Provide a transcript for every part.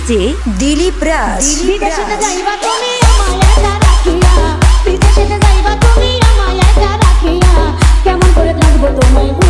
DJ Dilip রাজ। কেমন করে তোমায়?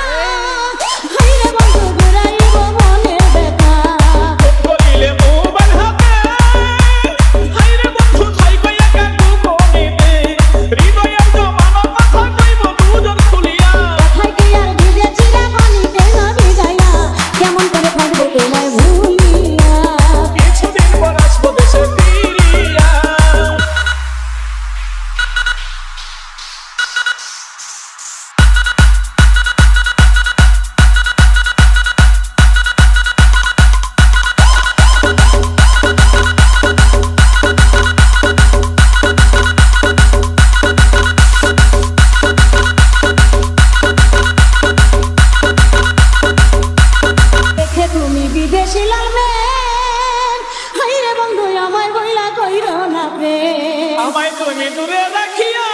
আমায় তুমি দূরে রাখিয়া।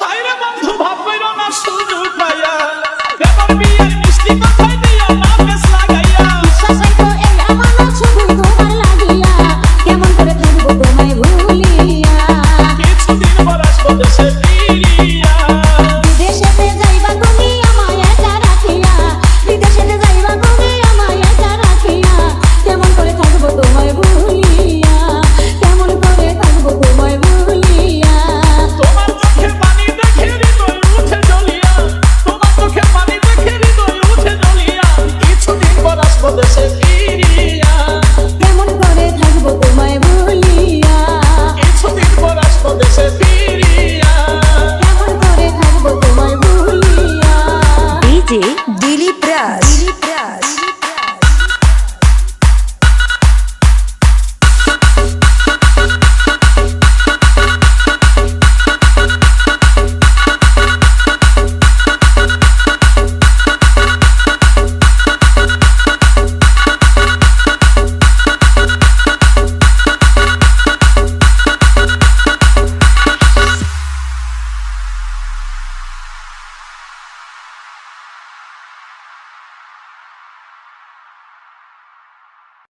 হায়রে বন্ধু ভাব না সুযোগ পাইয়া। মিষ্টি কথায় দিয়া